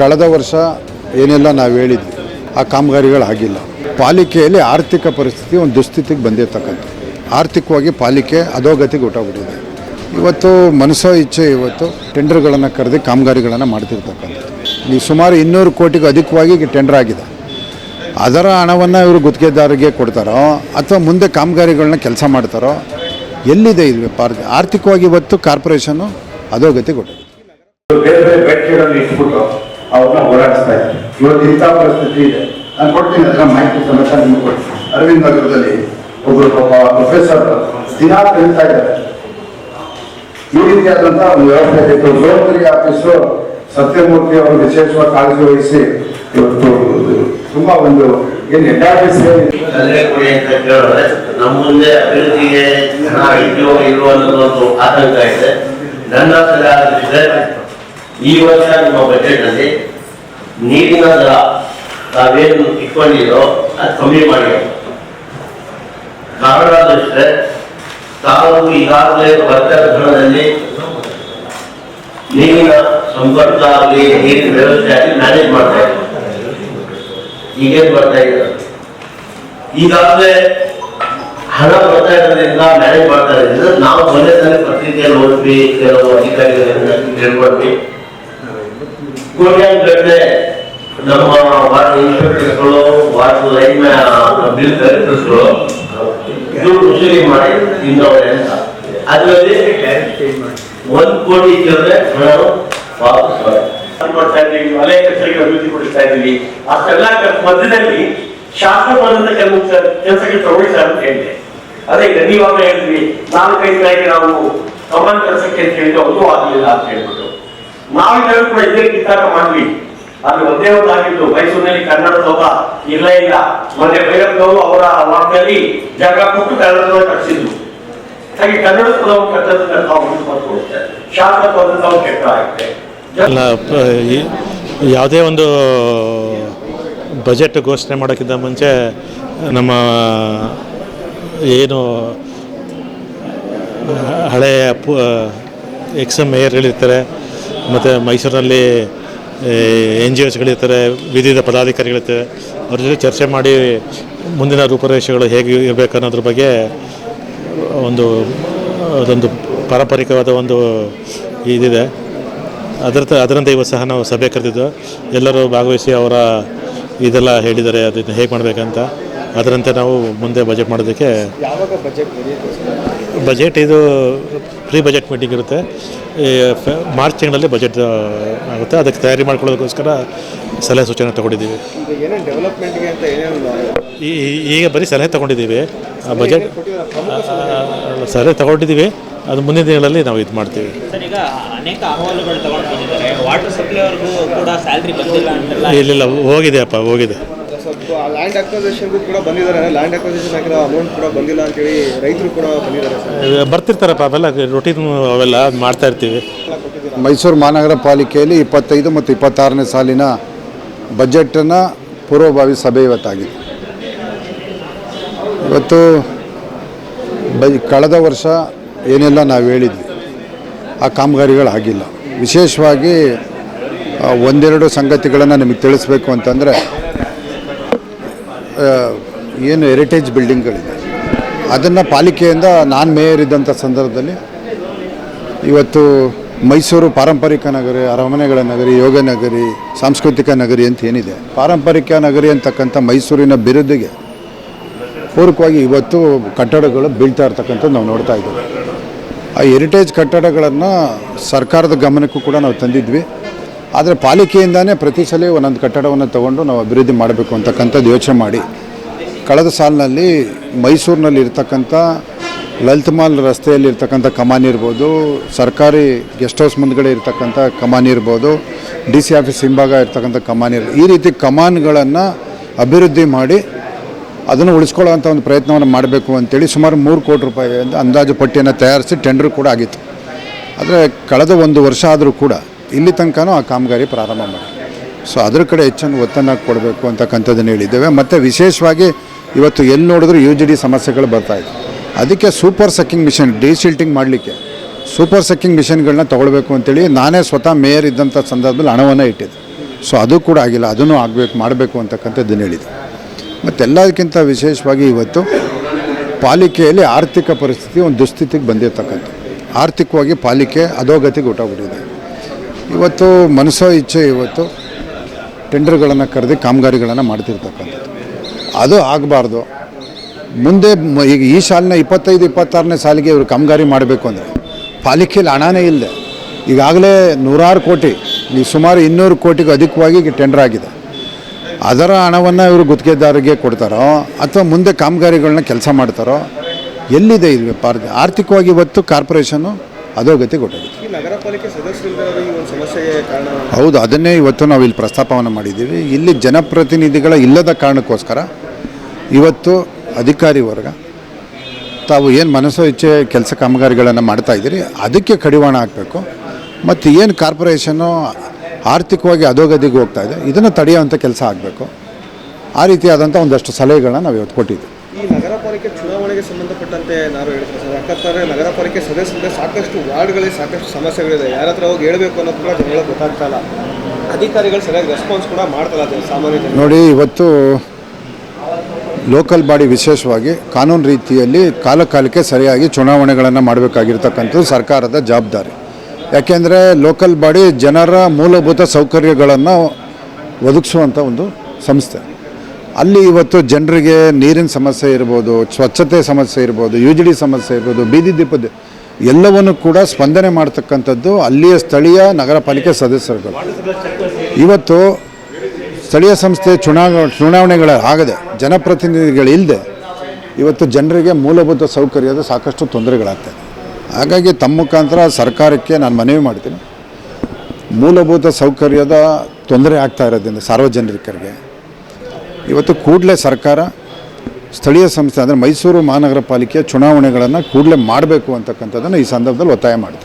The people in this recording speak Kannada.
ಕಳೆದ ವರ್ಷ ಏನೆಲ್ಲ ನಾವು ಹೇಳಿದ್ವಿ, ಆ ಕಾಮಗಾರಿಗಳಾಗಿಲ್ಲ ಪಾಲಿಕೆಯಲ್ಲಿ ಆರ್ಥಿಕ ಪರಿಸ್ಥಿತಿ ಒಂದು ದುಸ್ಥಿತಿಗೆ ಬಂದಿರ್ತಕ್ಕಂಥ ಆರ್ಥಿಕವಾಗಿ ಪಾಲಿಕೆ ಅಧೋಗತಿಗೆ ಹೊಟ್ಟೋಗ್ಬಿಟ್ಟಿದೆ ಇವತ್ತು ಮನಸ್ಸೋ ಇಚ್ಛೆ ಇವತ್ತು ಟೆಂಡರ್ಗಳನ್ನು ಕರೆದು ಕಾಮಗಾರಿಗಳನ್ನು ಮಾಡ್ತಿರ್ತಕ್ಕಂಥದ್ದು. ಈ ಸುಮಾರು ಇನ್ನೂರು ಕೋಟಿಗೂ ಅಧಿಕವಾಗಿ ಟೆಂಡರ್ ಆಗಿದೆ. ಅದರ ಹಣವನ್ನು ಇವರು ಗುತ್ತಿಗೆದಾರರಿಗೆ ಕೊಡ್ತಾರೋ ಅಥವಾ ಮುಂದೆ ಕಾಮಗಾರಿಗಳನ್ನ ಕೆಲಸ ಮಾಡ್ತಾರೋ, ಎಲ್ಲಿದೆ ಇದು ಪಾರ್ ಆರ್ಥಿಕವಾಗಿ ಇವತ್ತು ಕಾರ್ಪೊರೇಷನ್ನು ಅಧೋಗತಿಗೆ ಹೊಟ್ಟೋಗಿದೆ ಅವ್ರನ್ನ ಹೋರಾಡಿಸ್ತಾ ಇದ್ದಾರೆ ಇವತ್ತು ಇಂಥ ಪರಿಸ್ಥಿತಿ ಇದೆ. ನಾನು ಕೊಡ್ತೀನಿ ಅದರ ಮಾಹಿತಿ ಸಮೇತ ನಿಮ್ಗೆ ಕೊಡ್ತೀನಿ. ಅರವಿಂದ್ ನಗರದಲ್ಲಿ ಒಬ್ಬರು ಒಬ್ಬ ಪ್ರೊಫೆಸರ್ ದಿನ ಕಲಿತಾ ಇದ್ದಾರೆ. ಈ ರೀತಿಯಾದಂತಹ ಒಂದು ವ್ಯವಸ್ಥೆ ಇತ್ತು. ಸೋಮಗಿರಿ ಆಫೀಸು ಸತ್ಯಮೂರ್ತಿ ಅವರು ವಿಶೇಷವಾಗಿ ಕಾಳಜಿ ವಹಿಸಿ ಇವತ್ತು ತುಂಬಾ ಒಂದು ಏನು ಕೇಳಿದ್ರೆ ನಮ್ಮ ಮುಂದೆ ಅಭಿವೃದ್ಧಿಗೆ ಅನ್ನೋದು ಒಂದು ಆತಂಕ ಇದೆ. ನನ್ನ ಈ ವರ್ಷ ನಿಮ್ಮ ಬಜೆಟ್ನಲ್ಲಿ ನೀರಿನ ದರ ತಾವೇನು ಇಟ್ಕೊಂಡಿರೋ ಅದು ಕಮ್ಮಿ ಮಾಡಿ. ಕಾರಣ ಅಂದ್ರೆ ತಾವು ಈಗಾಗಲೇ ಬರ್ತಾ ಹಣದಲ್ಲಿ ನೀರಿನ ಸಂಪರ್ಕ ಆಗಲಿ, ನೀರಿನ ವ್ಯವಸ್ಥೆ ಆಗಲಿ ಮ್ಯಾನೇಜ್ ಮಾಡ್ತಾ ಇದ್ದಾರೆ ಈಗೇನು ಬರ್ತಾ ಇದ್ದಾರೆ? ಈಗಾಗಲೇ ಹಣ ಬರ್ತಾ ಇರೋದ್ರಿಂದ ಮ್ಯಾನೇಜ್ ಮಾಡ್ತಾ ಇರೋದ್ರಿಂದ ನಾವು ಮೊನ್ನೆ ತಾನೇ ಪತ್ರಿಕೆಯಲ್ಲಿ ಓದ್ವಿ, ಕೆಲವು ಅಧಿಕಾರಿಗಳಿಂದ ಕೇಳ್ಕೊಂಡ್ವಿ ಕೋಟ್ಯಾಂಗಟ್ಟಲೆ ನಮ್ಮ ವಾರ್ಡ್ ಇನ್ಸ್ಪೆಕ್ಟರ್ಗಳು ವಾರ್ಡ್ ಲೈನ್ ಬಿಲ್ ಕಲೆಕ್ಟರ್ಸ್ಗಳು ದುಡ್ಡು ವಸೂಲಿ ಮಾಡಿ ತಿನ್ನೋರೆ ಅಂತ. ಅದರಲ್ಲಿ ಒಂದ್ ಕೋಟಿ ಚಿಲ್ಲರೆ ಹಣ ವಾಪಸ್ ಮಾಡ್ತಾ ಇದ್ದೀವಿ ವಲಯ ಕಚೇರಿಗೆ ಅಭಿವೃದ್ಧಿ ಪಡಿಸ್ತಾ ಇದ್ದೀವಿ ಅಷ್ಟೆಲ್ಲ ಮಧ್ಯದಲ್ಲಿ ಮಧ್ಯದಲ್ಲಿ ಶಾಸಕವಾದಂತ ಕೆಲವು ಕೆಲಸಕ್ಕೆ ತಗೊಳ್ಳಿ ಸರ್ ಅಂತ ಹೇಳಿದೆ. ಅದೇ ಹೇಳಿದ್ವಿ ನಾಲ್ಕೈದು ಕಡೆಗೆ ನಾವು ಕಮಾನ್ ಕೆಲಸಕ್ಕೆ ಅಂತ ಹೇಳಿದ್ರೆ ಅದು ಆಗಲಿಲ್ಲ ಅಂತ ಹೇಳ್ಬಿಟ್ಟು. ನಾವೆಲ್ಲರೂ ಕೂಡ ಇದೇ ಕಿತ್ತಾಟ ಮಾಡ್ವಿ ಅದು ಒಂದೇ ಒಂದು ಆಗಿದ್ದು, ಮೈಸೂರಿನಲ್ಲಿ ಕನ್ನಡ ಸೌಧ ಇಲ್ಲ ಇಲ್ಲ. ಮೊನ್ನೆ ಭೈರಪ್ಪನವರು ಅವರ ವಾರ್ತೆಯಲ್ಲಿ ಜಾಗ ಕೊಟ್ಟು ಕನ್ನಡ ಸೌಧ ಕಟ್ಟಿಸಿದ್ರು. ಹಾಗೆ ಕನ್ನಡ ಸೌಧವನ್ನು ಕಟ್ಟೋದನ್ನ ನಾವು ಶಾಸಕವಾದಂತ ಒಂದು ಕೆಟ್ಟ ಅಲ್ಲ ಈ- ಯಾವುದೇ ಒಂದು ಬಜೆಟ್ ಘೋಷಣೆ ಮಾಡೋಕ್ಕಿಂತ ಮುಂಚೆ ನಮ್ಮ ಏನು ಹಳೆಯ ಪು, ಎಕ್ಸ್ ಮೇಯರ್ಗಳಿರ್ತಾರೆ ಮತ್ತು ಮೈಸೂರಿನಲ್ಲಿ ಎನ್ ಜಿ ಒಸ್ಗಳಿರ್ತಾರೆ ವಿವಿಧ ಪದಾಧಿಕಾರಿಗಳಿರ್ತಾರೆ, ಅವ್ರ ಜೊತೆ ಚರ್ಚೆ ಮಾಡಿ ಮುಂದಿನ ರೂಪುರೇಷೆಗಳು ಹೇಗೆ ಇರಬೇಕು ಅನ್ನೋದ್ರ ಬಗ್ಗೆ ಒಂದು, ಅದೊಂದು ಪಾರಂಪರಿಕವಾದ ಒಂದು ಇದಿದೆ. ಅದರ ಅದರಂತೆ ಇವತ್ತು ಸಹ ನಾವು ಸಭೆ ಕರೆದಿದ್ದು, ಎಲ್ಲರೂ ಭಾಗವಹಿಸಿ ಅವರ ಇದೆಲ್ಲ ಹೇಳಿದ್ದಾರೆ, ಅದನ್ನು ಹೇಗೆ ಮಾಡಬೇಕಂತ. ಅದರಂತೆ ನಾವು ಮುಂದೆ ಬಜೆಟ್ ಮಾಡೋದಕ್ಕೆ ಬಜೆಟ್ ಇದು ಪ್ರೀ ಬಜೆಟ್ ಮೀಟಿಂಗ್ ಇರುತ್ತೆ. ಈ ಫೆ- ಮಾರ್ಚ್ ತಿಂಗಳಲ್ಲಿ ಬಜೆಟ್ ಆಗುತ್ತೆ. ಅದಕ್ಕೆ ತಯಾರಿ ಮಾಡ್ಕೊಳ್ಳೋದಕ್ಕೋಸ್ಕರ ಸಲಹೆ ಸೂಚನೆ ತಗೊಂಡಿದ್ದೀವಿ. ಈಗ ಏನೇನು ಡೆವಲಪ್ಮೆಂಟ್ಗೆ ಅಂತ ಏನೇನು ಈ ಈ- ಈಗ ಬರೀ ಸಲಹೆ ತಗೊಂಡಿದ್ದೀವಿ. ಆ ಬಜೆಟ್ ಸಲಹೆ ತಗೊಂಡಿದ್ದೀವಿ. ಅದು ಮುಂದಿನ ದಿನಗಳಲ್ಲಿ ನಾವು ಇದು ಮಾಡ್ತೀವಿ. ಸರ್ ಈಗ ಅನೇಕ ಅಹವಾಲುಗಳು ತಗೊಂಡು ಬಂದಿದ್ದಾರೆ. ವಾಟರ್ ಸಪ್ಲೈ ಕೂಡ ಸ್ಯಾಲ್ರಿ ಬಂದಿಲ್ಲ ಅಂತೆಲ್ಲ ಇಲ್ಲಿಲ್ಲ ಹೋಗಿದೆ ಅಪ್ಪ ಹೋಗಿದೆ. ಸ್ವಲ್ಪ ಲ್ಯಾಂಡ್ ಅಕ್ವಸೇಷನ್ಗೂ ಕೂಡ ಬಂದಿದ್ದಾರೆ. ಲ್ಯಾಂಡ್ ಅಕ್ವಸೇಷನ್ ಆಗಿರೋ ಅಮೌಂಟ್ ಕೂಡ ಬಂದಿಲ್ಲ ಅಂತೇಳಿ ರೈತರು ಕೂಡ ಬಂದಿದ್ದಾರೆ ಸರ್. ಬರ್ತಿರ್ತಾರಪ್ಪ ಅವೆಲ್ಲ ರೊಟೀನ್ ಅವೆಲ್ಲ ಮಾಡ್ತಾ ಇರ್ತೀವಿ. ಮೈಸೂರು ಮಹಾನಗರ ಪಾಲಿಕೆಯಲ್ಲಿ ಇಪ್ಪತ್ತೈದು ಮತ್ತು ಇಪ್ಪತ್ತಾರನೇ ಸಾಲಿನ ಬಜೆಟನ್ನು ಪೂರ್ವಭಾವಿ ಸಭೆ ಇವತ್ತಾಗಿದೆ. ಇವತ್ತು ಬ ಕಳೆದ ವರ್ಷ ಏನೆಲ್ಲ ನಾವು ಹೇಳಿದ್ವಿ ಆ ಕಾಮಗಾರಿಗಳಾಗಿಲ್ಲ ವಿಶೇಷವಾಗಿ ಆ, ಒಂದೆರಡು ಸಂಗತಿಗಳನ್ನು ನಿಮಗೆ ತಿಳಿಸ್ಬೇಕು ಅಂತಂದರೆ ಏನು ಹೆರಿಟೇಜ್ ಬಿಲ್ಡಿಂಗ್ಗಳಿದೆ ಅದನ್ನು ಪಾಲಿಕೆಯಿಂದ ನಾನು ಮೇಯರ್ ಇದ್ದಂಥ ಸಂದರ್ಭದಲ್ಲಿ ಇವತ್ತು ಮೈಸೂರು ಪಾರಂಪರಿಕ ನಗರಿ, ಅರಮನೆಗಳ ನಗರಿ, ಯೋಗ ನಗರಿ, ಸಾಂಸ್ಕೃತಿಕ ನಗರಿ ಅಂತ ಏನಿದೆ. ಪಾರಂಪರಿಕ ನಗರಿ ಅಂತಕ್ಕಂಥ ಮೈಸೂರಿನ ಬಿರುದಿಗೆ ಪೂರಕವಾಗಿ ಇವತ್ತು ಕಟ್ಟಡಗಳು ಬೀಳ್ತಾ ಇರ್ತಕ್ಕಂಥದ್ದು ನಾವು ನೋಡ್ತಾ ಇದ್ದೀವಿ. ಆ ಹೆರಿಟೇಜ್ ಕಟ್ಟಡಗಳನ್ನು ಸರ್ಕಾರದ ಗಮನಕ್ಕೂ ಕೂಡ ನಾವು ತಂದಿದ್ವಿ. ಆದರೆ ಪಾಲಿಕೆಯಿಂದನೇ ಪ್ರತಿ ಸಲ ಒಂದೊಂದು ಕಟ್ಟಡವನ್ನು ತಗೊಂಡು ನಾವು ಅಭಿವೃದ್ಧಿ ಮಾಡಬೇಕು ಅಂತಕ್ಕಂಥದ್ದು ಯೋಚನೆ ಮಾಡಿ. ಕಳೆದ ಸಾಲಿನಲ್ಲಿ ಮೈಸೂರಿನಲ್ಲಿ ಇರ್ತಕ್ಕಂಥ ಲಲಿತ್ ಮಾಲ್ ರಸ್ತೆಯಲ್ಲಿ ಇರ್ತಕ್ಕಂಥ ಕಮಾನ್ ಇರ್ಬೋದು, ಸರ್ಕಾರಿ ಗೆಸ್ಟ್ ಹೌಸ್ ಮುಂದ್ಗಡೆ ಇರ್ತಕ್ಕಂಥ ಕಮಾನ್ ಇರ್ಬೋದು, ಡಿ ಸಿ ಆಫೀಸ್ ಹಿಂಭಾಗ ಇರ್ತಕ್ಕಂಥ ಕಮಾನ್ ಈ ರೀತಿ ಕಮಾನ್ಗಳನ್ನು ಅಭಿವೃದ್ಧಿ ಮಾಡಿ ಅದನ್ನು ಉಳಿಸ್ಕೊಳ್ಳೋವಂಥ ಒಂದು ಪ್ರಯತ್ನವನ್ನು ಮಾಡಬೇಕು ಅಂತೇಳಿ ಸುಮಾರು ಮೂರು ಕೋಟಿ ರೂಪಾಯಿ ಅಂದಾಜು ಪಟ್ಟಿಯನ್ನು ತಯಾರಿಸಿ ಟೆಂಡರ್ ಕೂಡ ಆಗಿತ್ತು. ಆದರೆ ಕಳೆದ ಒಂದು ವರ್ಷ ಆದರೂ ಕೂಡ ಇಲ್ಲಿ ತನಕನೂ ಆ ಕಾಮಗಾರಿ ಪ್ರಾರಂಭ ಮಾಡಿ. ಸೊ ಅದ್ರ ಕಡೆ ಹೆಚ್ಚನ್ನು ಒತ್ತನ್ನು ಕೊಡಬೇಕು ಅಂತಕ್ಕಂಥದ್ದನ್ನು ಹೇಳಿದ್ದೇವೆ. ಮತ್ತು ವಿಶೇಷವಾಗಿ ಇವತ್ತು ಎಲ್ಲಿ ನೋಡಿದ್ರೂ ಯು ಜಿ ಡಿ ಸಮಸ್ಯೆಗಳು ಬರ್ತಾ ಇದೆ. ಅದಕ್ಕೆ ಸೂಪರ್ ಸಕ್ಕಿಂಗ್ ಮಿಷನ್ ಡಿಸಿಲ್ಟಿಂಗ್ ಮಾಡಲಿಕ್ಕೆ ಸೂಪರ್ ಸಕ್ಕಿಂಗ್ ಮಿಷನ್ಗಳನ್ನ ತೊಗೊಳ್ಬೇಕು ಅಂತೇಳಿ ನಾನೇ ಸ್ವತಃ ಮೇಯರ್ ಇದ್ದಂಥ ಸಂದರ್ಭದಲ್ಲಿ ಹಣವನ್ನು ಇಟ್ಟಿದ್ದೆ. ಸೊ ಅದು ಕೂಡ ಆಗಿಲ್ಲ. ಅದನ್ನು ಆಗಬೇಕು, ಮಾಡಬೇಕು ಅಂತಕ್ಕಂಥದ್ದನ್ನು ಹೇಳಿದೆ ಮತ್ತು ಎಲ್ಲದಕ್ಕಿಂತ ವಿಶೇಷವಾಗಿ ಇವತ್ತು ಪಾಲಿಕೆಯಲ್ಲಿ ಆರ್ಥಿಕ ಪರಿಸ್ಥಿತಿ ಒಂದು ದುಸ್ಥಿತಿಗೆ ಬಂದಿರತಕ್ಕಂಥ ಆರ್ಥಿಕವಾಗಿ ಪಾಲಿಕೆ ಅಧೋಗತಿಗೆ ಹೊಟ್ಟೋಗ್ಬಿಟ್ಟಿದೆ ಇವತ್ತು ಮನಸ್ಸೋ ಇಚ್ಛೆ ಇವತ್ತು ಟೆಂಡರ್ಗಳನ್ನು ಕರೆದು ಕಾಮಗಾರಿಗಳನ್ನು ಮಾಡ್ತಿರ್ತಕ್ಕಂಥದ್ದು. ಅದು ಆಗಬಾರ್ದು. ಮುಂದೆ ಈಗ ಈ ಸಾಲಿನ ಇಪ್ಪತ್ತೈದು, ಇಪ್ಪತ್ತಾರನೇ ಸಾಲಿಗೆ ಇವರು ಕಾಮಗಾರಿ ಮಾಡಬೇಕು ಅಂದರೆ ಪಾಲಿಕೆಯಲ್ಲಿ ಹಣನೇ ಇಲ್ಲದೆ ಈಗಾಗಲೇ ನೂರಾರು ಕೋಟಿ, ಈ ಸುಮಾರು ಇನ್ನೂರು ಕೋಟಿಗೂ ಅಧಿಕವಾಗಿ ಟೆಂಡರ್ ಆಗಿದೆ. ಅದರ ಹಣವನ್ನು ಇವರು ಗುತ್ತಿಗೆದಾರರಿಗೆ ಕೊಡ್ತಾರೋ ಅಥವಾ ಮುಂದೆ ಕಾಮಗಾರಿಗಳನ್ನ ಕೆಲಸ ಮಾಡ್ತಾರೋ ಎಲ್ಲಿದೆ ಇದು ಪಾರ್ ಆರ್ಥಿಕವಾಗಿ ಇವತ್ತು ಕಾರ್ಪೊರೇಷನ್ನು ಅಧೋಗತಿ ಕೊಟ್ಟಿದೆ ಈ ನಗರ ಪಾಲಿಕೆ ಸದಸ್ಯರಿಲ್ಲದೆ ಈ ಒಂದು ಸಮಸ್ಯೆಗೆ ಕಾರಣ ಹೌದು ಅದನ್ನೇ ಇವತ್ತು ನಾವು ಇಲ್ಲಿ ಪ್ರಸ್ತಾಪವನ್ನು ಮಾಡಿದ್ದೀವಿ. ಇಲ್ಲಿ ಜನಪ್ರತಿನಿಧಿಗಳ ಇಲ್ಲದ ಕಾರಣಕ್ಕೋಸ್ಕರ ಇವತ್ತು ಅಧಿಕಾರಿ ವರ್ಗ ತಾವು ಏನು ಮನಸ್ಸೋ ಇಚ್ಛೆ ಕೆಲಸ ಕಾಮಗಾರಿಗಳನ್ನು ಮಾಡ್ತಾ ಇದ್ದೀರಿ ಅದಕ್ಕೆ ಕಡಿವಾಣ ಹಾಕಬೇಕು. ಮತ್ತು ಏನು ಕಾರ್ಪೊರೇಷನ್ನು ಆರ್ಥಿಕವಾಗಿ ಅಧೋಗತಿಗೆ ಹೋಗ್ತಾ ಇದೆ ಇದನ್ನು ತಡೆಯುವಂಥ ಕೆಲಸ ಆಗಬೇಕು. ಆ ರೀತಿಯಾದಂಥ ಒಂದಷ್ಟು ಸಲಹೆಗಳನ್ನ ನಾವು ಇವತ್ತು ಕೊಟ್ಟಿದ್ದೀವಿ. ಪಾಲಿಕೆ ಚುನಾವಣೆಗೆ ಸಂಬಂಧಪಟ್ಟಂತೆ ನಾನು ಹೇಳ್ತೀವಿ ಸರ್. ಯಾಕಂತಂದ್ರೆ ನಗರ ಪಾಲಿಕೆ ಸದಸ್ಯರಿಗೆ ಸಾಕಷ್ಟು ವಾರ್ಡ್ಗಳಿಗೆ ಸಾಕಷ್ಟು ಸಮಸ್ಯೆಗಳಿದೆ. ಯಾರ ಹತ್ರ ಹೋಗಿ ಹೇಳಬೇಕು ಅನ್ನೋದು ಕೂಡ ಜನಗಳಿಗೆ ಗೊತ್ತಾಗ್ತಾ ಇಲ್ಲ. ಅಧಿಕಾರಿಗಳು ಸರಿಯಾಗಿ ರೆಸ್ಪಾನ್ಸ್ ಕೂಡ ಮಾಡ್ತಾರೆ ಸಾಮಾನ್ಯ ನೋಡಿ, ಇವತ್ತು ಲೋಕಲ್ ಬಾಡಿ ವಿಶೇಷವಾಗಿ ಕಾನೂನು ರೀತಿಯಲ್ಲಿ ಕಾಲಕಾಲಕ್ಕೆ ಸರಿಯಾಗಿ ಚುನಾವಣೆಗಳನ್ನು ಮಾಡಬೇಕಾಗಿರ್ತಕ್ಕಂಥದ್ದು ಸರ್ಕಾರದ ಜವಾಬ್ದಾರಿ. ಯಾಕೆಂದರೆ ಲೋಕಲ್ ಬಾಡಿ ಜನರ ಮೂಲಭೂತ ಸೌಕರ್ಯಗಳನ್ನು ಒದಗಿಸುವಂಥ ಒಂದು ಸಂಸ್ಥೆ. ಅಲ್ಲಿ ಇವತ್ತು ಜನರಿಗೆ ನೀರಿನ ಸಮಸ್ಯೆ ಇರ್ಬೋದು, ಸ್ವಚ್ಛತೆ ಸಮಸ್ಯೆ ಇರ್ಬೋದು ಯು ಸಮಸ್ಯೆ ಇರ್ಬೋದು, ಬೀದಿ ದೀಪದ ಎಲ್ಲವನ್ನು ಕೂಡ ಸ್ಪಂದನೆ ಮಾಡ್ತಕ್ಕಂಥದ್ದು ಅಲ್ಲಿಯ ಸ್ಥಳೀಯ ನಗರ ಪಾಲಿಕೆ ಸದಸ್ಯರುಗಳು. ಇವತ್ತು ಸ್ಥಳೀಯ ಸಂಸ್ಥೆ ಚುನಾವ ಚುನಾವಣೆಗಳ ಆಗದೆ ಜನಪ್ರತಿನಿಧಿಗಳಿಲ್ಲದೆ ಇವತ್ತು ಜನರಿಗೆ ಮೂಲಭೂತ ಸೌಕರ್ಯದ ಸಾಕಷ್ಟು ತೊಂದರೆಗಳಾಗ್ತದೆ ಹಾಗಾಗಿ ತಮ್ಮ ಮುಖಾಂತರ ಸರ್ಕಾರಕ್ಕೆ ನಾನು ಮನವಿ ಮಾಡ್ತೀನಿ. ಮೂಲಭೂತ ಸೌಕರ್ಯದ ತೊಂದರೆ ಆಗ್ತಾ ಇರೋದ್ರಿಂದ ಸಾರ್ವಜನಿಕರಿಗೆ ಇವತ್ತು ಕೂಡಲೇ ಸರ್ಕಾರ, ಸ್ಥಳೀಯ ಸಂಸ್ಥೆ, ಅಂದರೆ ಮೈಸೂರು ಮಹಾನಗರ ಪಾಲಿಕೆಯ ಚುನಾವಣೆಗಳನ್ನು ಕೂಡಲೇ ಮಾಡಬೇಕು ಅಂತಕ್ಕಂಥದ್ದನ್ನು ಈ ಸಂದರ್ಭದಲ್ಲಿ ಒತ್ತಾಯ ಮಾಡ್ತೀನಿ